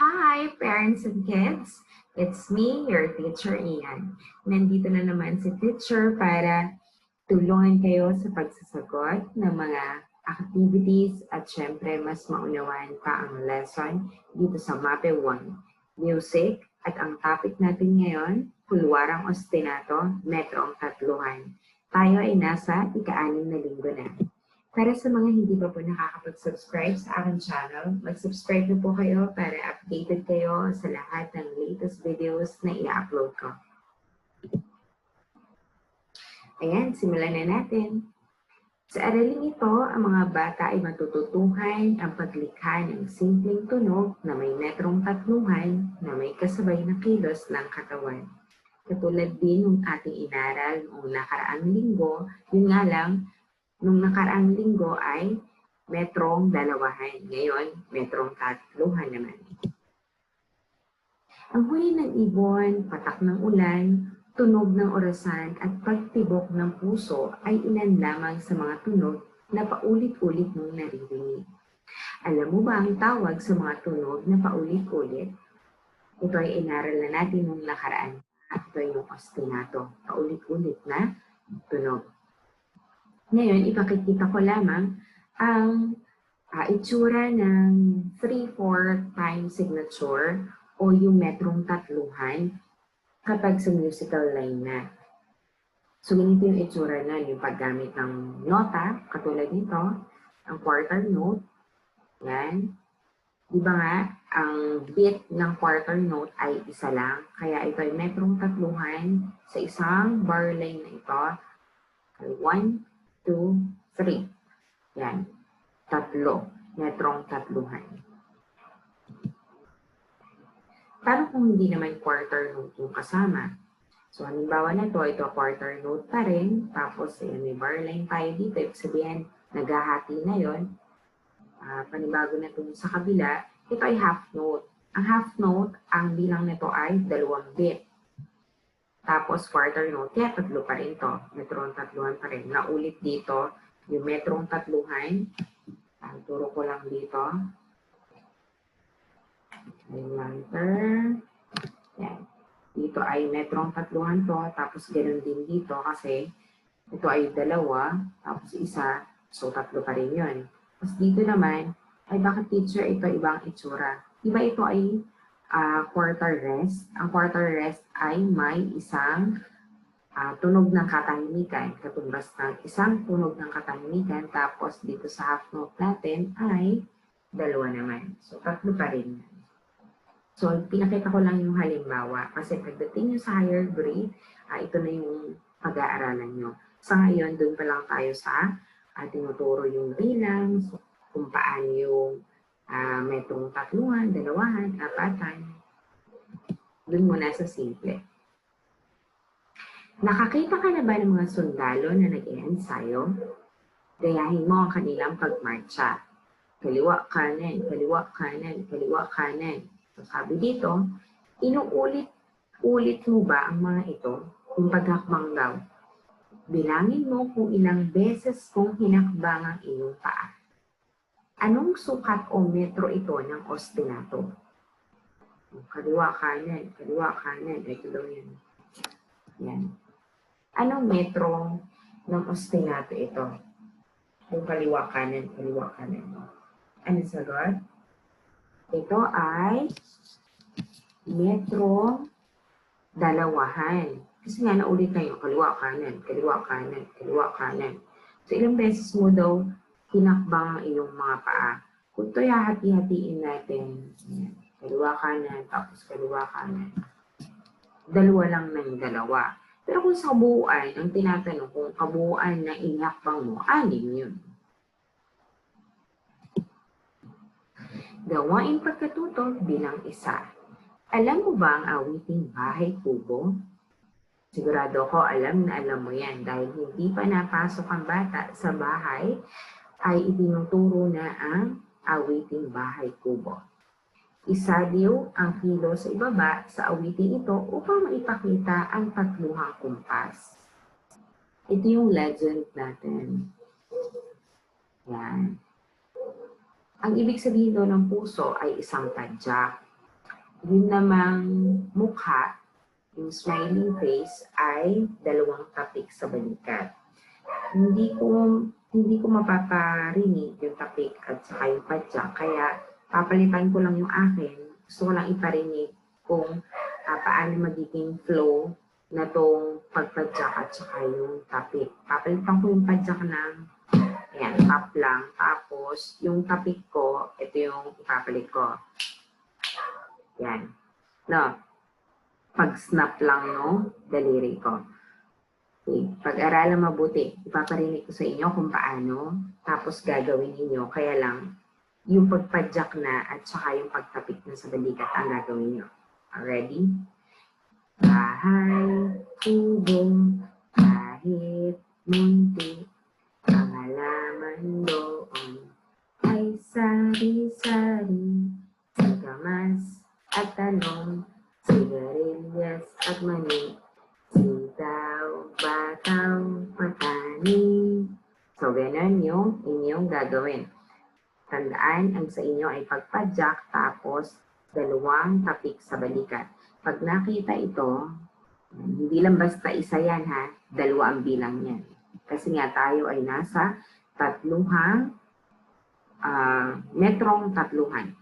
Hi, parents and kids! It's me, your teacher Ian. Nandito na naman si teacher para tulungan kayo sa pagsasagot ng mga activities at syempre mas maunawaan pa ang lesson dito sa MAPE 1. Music at ang topic natin ngayon, Pulwarang Ostinato, Metrong Tatluhan. Tayo ay nasa ika-anim na linggo na. Para sa mga hindi pa po nakakapag-subscribe sa aking channel, mag-subscribe na po kayo para updated kayo sa lahat ng latest videos na i-upload ko. Ayan, simulan na natin. Sa aralin ito, ang mga bata ay matututuhan ang paglikha ng simpleng tunog na may metrong tatluhan na may kasabay na kilos ng katawan. Katulad din ng ating inaral noong nakaraang linggo, yun nga lang, nung nakaraang linggo ay metrong dalawahan. Ngayon, metrong tatluhan naman. Ang huni ng ibon, patak ng ulan, tunog ng orasan at pagtibok ng puso ay ilan lamang sa mga tunog na paulit-ulit mong naririnig. Alam mo ba ang tawag sa mga tunog na paulit-ulit? Ito ay inaral na natin nung nakaraan. Ito ay yung ostinato, paulit-ulit na tunog. Ngayon, ipakikita ko lamang ang uh, itsura ng 3-4 time signature o yung metrong tatluhan kapag sa musical line na. So, ganito yung itsura na yung paggamit ng nota, katulad nito, ang quarter note. Yan. Di ba nga, ang beat ng quarter note ay isa lang. Kaya ito ay metrong tatluhan sa isang bar line na ito. 1, 2, 3. Yan. Tatlo. Metrong tatluhan. Paano kung hindi naman quarter note yung kasama? So, halimbawa na to, ito quarter note pa rin. Tapos, ayan, may bar line tayo dito. Ibig sabihin, naghahati na yon. Uh, panibago na ito sa kabila. Ito ay half note. Ang half note, ang bilang nito ay dalawang bit. Tapos, quarter note, kaya tatlo pa rin to. Metrong tatluhan pa rin. Naulit dito, yung metrong tatluhan. Uh, turo ko lang dito. Highlighter. Yan. Dito ay metrong tatluhan to. Tapos ganun din dito kasi ito ay dalawa. Tapos isa. So tatlo pa rin yun. Tapos dito naman, ay bakit teacher ito ibang itsura? Iba ito ay uh, quarter rest. Ang quarter rest ay may isang uh, tunog ng katahimikan. Katumbas ng isang tunog ng katahimikan. Tapos dito sa half note natin ay dalawa naman. So tatlo pa rin. So, pinakita ko lang yung halimbawa kasi pagdating nyo sa higher grade, uh, ito na yung pag-aaralan nyo. Sa ngayon, doon pa lang tayo sa uh, tinuturo yung bilang, so, kung paano yung uh, metrong tatluhan, dalawahan, apatan. Doon muna sa simple. Nakakita ka na ba ng mga sundalo na nag-iensayo? Gayahin mo ang kanilang pagmarcha. Kaliwa kanan, kaliwa kanan, kaliwa kanan So sabi dito, inuulit-ulit mo ba ang mga ito kung paghakbang daw? Bilangin mo kung ilang beses kong hinakbang ang iyong paa. Anong sukat o metro ito ng ostinato? Kaliwa kanan, kaliwa kanan. Ito daw yan. Yan. Anong metro ng ostinato ito? Kung kaliwa kanan, kaliwa kanan. Ano sagot? Ito ay metro dalawahan. Kasi nga naulit na yung kaliwa kanan, kaliwa kanan, kaliwa kanan. So ilang beses mo daw hinakbang ang iyong mga paa. Kung ito hati-hatiin natin, yan, kaliwa kanan, tapos kaliwa kanan. Dalawa lang ng dalawa. Pero kung sa buuan, ang tinatanong kung kabuuan na inakbang mo, anim yun. Gawain pagkatuto bilang isa. Alam mo ba ang awiting bahay kubo? Sigurado ko alam na alam mo yan dahil hindi pa napasok ang bata sa bahay ay itinuturo na ang awiting bahay kubo. Isadiw ang kilo sa ibaba sa awiting ito upang maipakita ang tatluhang kumpas. Ito yung legend natin. Yan. Ang ibig sabihin doon ng puso ay isang tadyak. Yun namang mukha, yung smiling face, ay dalawang tapik sa balikat. Hindi ko hindi ko mapaparinig yung tapik at saka yung padyak. Kaya papalitan ko lang yung akin. Gusto ko lang iparinig kung ah, paano magiging flow na tong pagpadyak at saka yung tapik. Papalitan ko yung padyak ng ayan, top lang. Tapos, yung tapik ko, ito yung ipapalit ko. Yan. No. Pag-snap lang no, daliri ko. Okay. Pag-aralan mabuti, ipaparinig ko sa inyo kung paano, tapos gagawin ninyo. Kaya lang, yung pagpadyak na at saka yung pagtapik na sa balikat ang gagawin nyo. Ready? Bahay, kubong, kahit munti, gagawin. Tandaan, ang sa inyo ay pagpadyak tapos dalawang tapik sa balikat. Pag nakita ito, hindi lang basta isa yan ha, dalawa ang bilang yan. Kasi nga tayo ay nasa tatluhang ah, metrong tatluhan.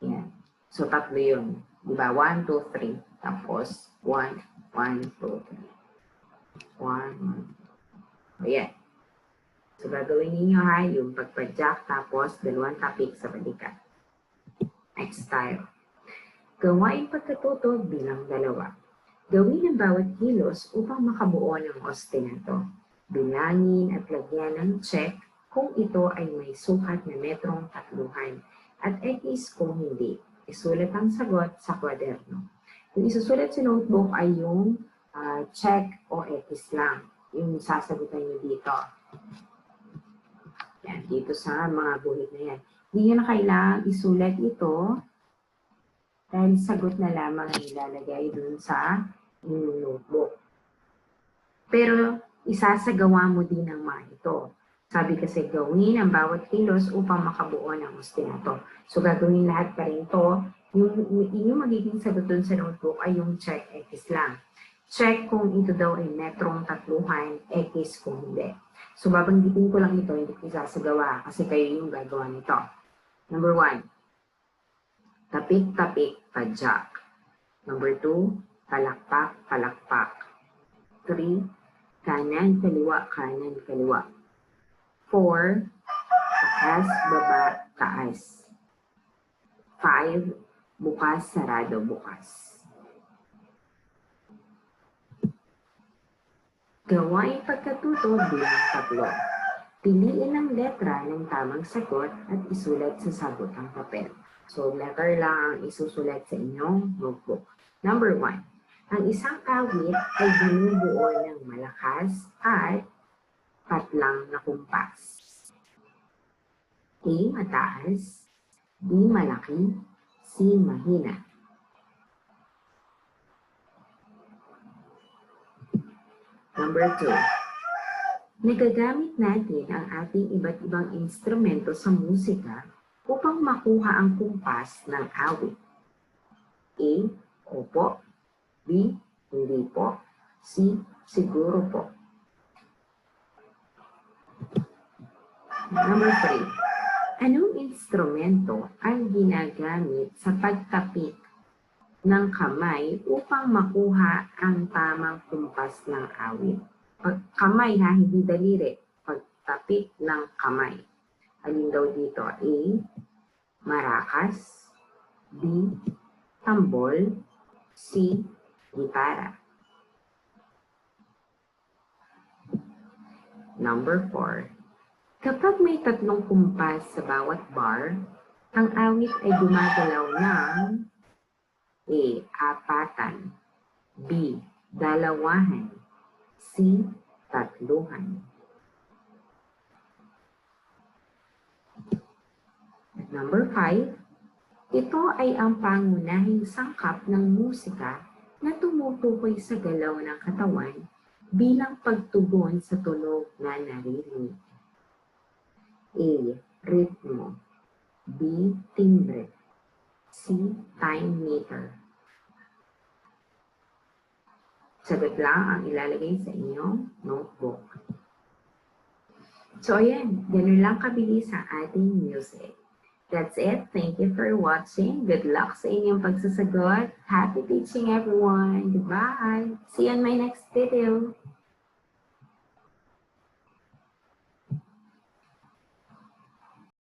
Yan. So, tatlo yun. Di ba? One, two, three. Tapos, one, one, two, three. One, one. O, yan. So, gagawin ninyo ha, yung pagpadyak, tapos dalawang tapik sa balikat. Next tayo. Gawain pagkatuto bilang dalawa. Gawin ang bawat kilos upang makabuo ng ostinato. Bilangin at lagyan ng check kung ito ay may sukat na metrong tatluhan at X kung hindi. Isulat ang sagot sa kwaderno. Yung isusulat sa notebook ay yung ah, check o X lang. Yung sasagutan nyo dito. Dito sa mga guhit na yan. Hindi nyo na kailangang isulat ito dahil sagot na lamang ang ilalagay dun sa inyong notebook. Pero isasagawa mo din ang mga ito. Sabi kasi gawin ang bawat kilos upang makabuo ng ostinato. So gagawin lahat pa rin to. Yung, yung magiging sagot dun sa notebook ay yung check X lang. Check kung ito daw ay metrong tatluhan, X kung hindi. So babanggitin ko lang ito, hindi ko isasagawa kasi kayo yung gagawa nito. Number one, tapik-tapik, padyak. Number two, palakpak, palakpak. Three, kanan, kaliwa, kanan, kaliwa. Four, taas, baba, taas. Five, bukas, sarado, bukas. Gawain pagkatuto bilang tatlo. Piliin ang letra ng tamang sagot at isulat sa sagot ang papel. So, letter lang ang isusulat sa inyong notebook. Number one, ang isang awit ay binubuo ng malakas at patlang na kumpas. A. Mataas. B. Malaki. C. Mahina. Number two, nagagamit natin ang ating iba't ibang instrumento sa musika upang makuha ang kumpas ng awit. A. Opo. B. Hindi po. C. Siguro po. Number three. Anong instrumento ang ginagamit sa pagtapik ng kamay upang makuha ang tamang kumpas ng awit? Pag kamay ha, hindi daliri. Pagtapik ng kamay. Alin daw dito? A. Marakas. B. Tambol. C. Gitara. Number 4. Kapag may tatlong kumpas sa bawat bar, ang awit ay gumagalaw ng A. Apatan B. Dalawahan C. Tatluhan At number 5, ito ay ang pangunahing sangkap ng musika na tumutukoy sa galaw ng katawan bilang pagtugon sa tunog na naririnig. A. Ritmo B. Timbre See time meter. Sagot lang ang ilalagay sa inyong notebook. So, ayan. Ganun lang kabilis ang ating music. That's it. Thank you for watching. Good luck sa inyong pagsasagot. Happy teaching, everyone. Goodbye. See you on my next video.